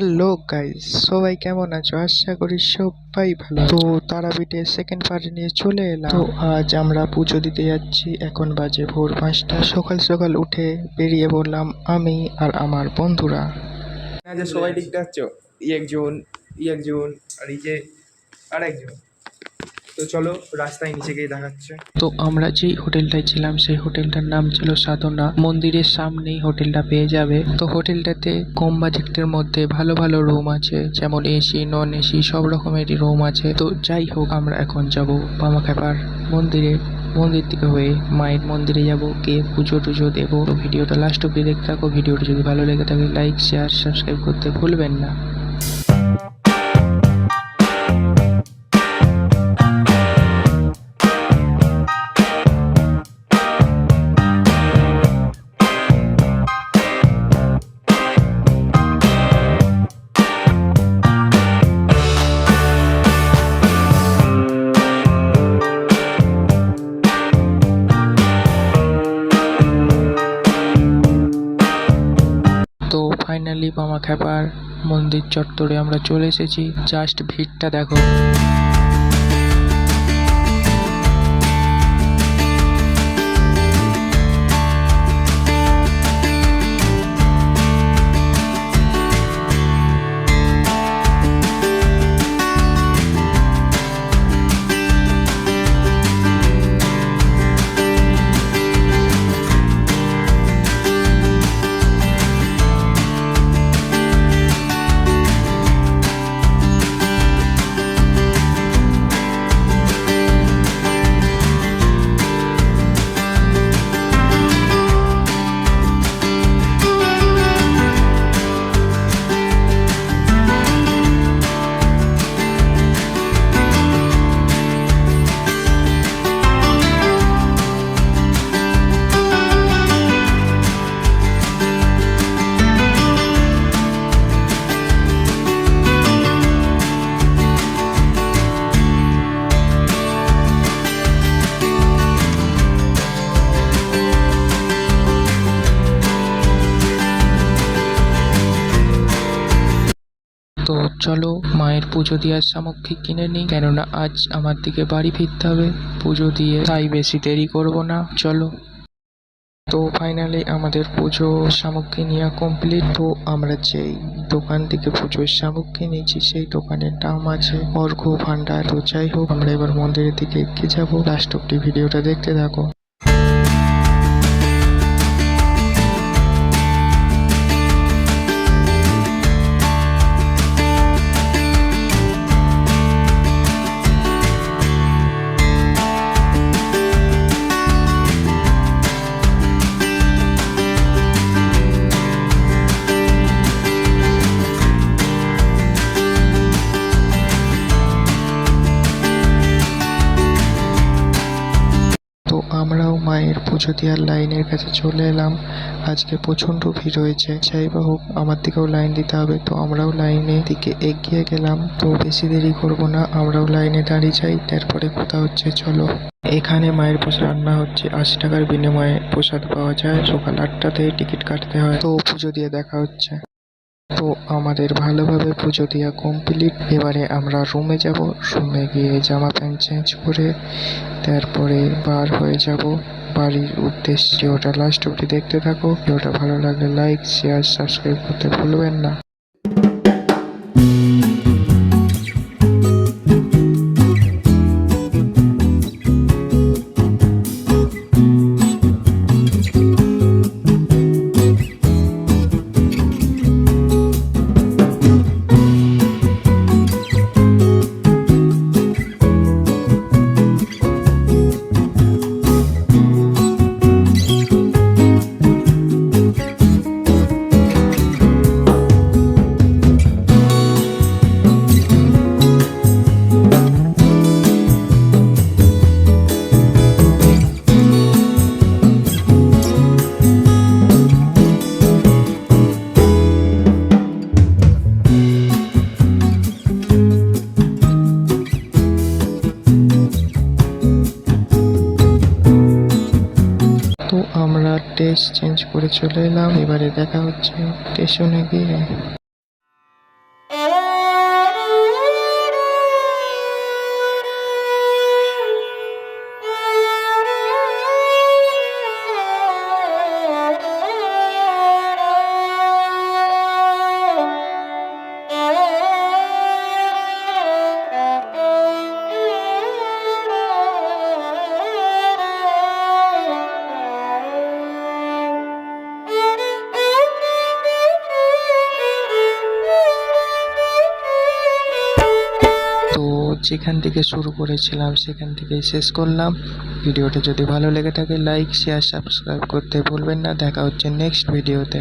Hello guys সবাই কেমন আছো? আশা করি সবাই ভালো তো তারাপীঠের সেকেন্ড পার্ট নিয়ে চলে এলাম। তো আজ আমরা পুজো দিতে যাচ্ছি। এখন বাজে ভোর পাঁচটা। সকাল সকাল উঠে বেরিয়ে পড়লাম আমি আর আমার বন্ধুরা। সবাই দেখতে পাচ্ছ? একজন একজন, আর এই যে আর একজন তো চলো, রাস্তায় নিচে গিয়ে দেখাচ্ছে। তো আমরা যেই হোটেলটায় ছিলাম, সেই হোটেলটার নাম ছিল সাধনা। মন্দিরের সামনেই হোটেলটা পেয়ে যাবে। তো হোটেলটাতে কম বাজেটের মধ্যে ভালো ভালো রুম আছে, যেমন এসি নন এসি সব রকমেরই রুম আছে। তো যাই হোক, আমরা এখন যাব পামাখ্যাপার মন্দিরে। মন্দির থেকে হয়ে মায়ের মন্দিরে যাব, গিয়ে পুজো টুজো দেবো। ভিডিওটা লাস্ট অব্দি দেখতে থাকো। ভিডিওটা যদি ভালো লেগে থাকে লাইক শেয়ার সাবস্ক্রাইব করতে ভুলবেন না। ফাইনালি পামাখ্যাপার মন্দির চত্বরে আমরা চলে এসেছি। জাস্ট ভিড়টা দেখো। চলো মায়ের পুজো দেওয়ার সামগ্রী কিনে নিই। কেননা আজ আমার দিকে বাড়ি ফিরতে হবে। পুজো দিয়ে তাই বেশি দেরি করব না। চলো। তো ফাইনালি আমাদের পুজো সামগ্রী নেওয়া কমপ্লিট তো আমরা যেই দোকান থেকে পুজোর সামগ্রী নিয়েছি সেই দোকানের নাম আছে অর্ঘ ভান্ডার তো যাই হোক, আমরা এবার মন্দিরের দিকে এগিয়ে যাব। লাস্ট অব্দি ভিডিওটা দেখতে থাকো। দেওয়ার লাইনের কাছে চলে এলাম। আজকে প্রচণ্ড ভিড় হয়েছে। যাই বা হোক, আমার দিকেও লাইন দিতে হবে। তো আমরাও লাইনে দিকে এগিয়ে গেলাম। তো বেশি দেরি করব না, আমরাও লাইনে দাঁড়িয়ে যাই। তারপরে কোথা হচ্ছে, চলো। এখানে মায়ের প্রসাদ রান্না হচ্ছে। আশি টাকার বিনিময়ে প্রসাদ পাওয়া যায়। সকাল আটটাতে টিকিট কাটতে হয়। তো পুজো দিয়ে দেখা হচ্ছে। তো আমাদের ভালোভাবে পুজো দেওয়া কমপ্লিট এবারে আমরা রুমে যাব রুমে গিয়ে জামা প্যান্ট চেঞ্জ করে তারপরে বার হয়ে যাব। বাড়ির উদ্দেশ্যে ওটা লাস্ট অবধি দেখতে থাকো। কেউটা ভালো লাগলে লাইক শেয়ার সাবস্ক্রাইব করতে ভুলবেন না। ড্রেস চেঞ্জ করে চলে এলাম। এবারে দেখা হচ্ছে স্টেশনে গিয়ে। যেখান থেকে শুরু করেছিলাম, সেখান থেকে শেষ করলাম। ভিডিওটা যদি ভালো লেগে থাকে লাইক শেয়ার সাবস্ক্রাইব করতে ভুলবেন না। দেখা হচ্ছে নেক্সট ভিডিওতে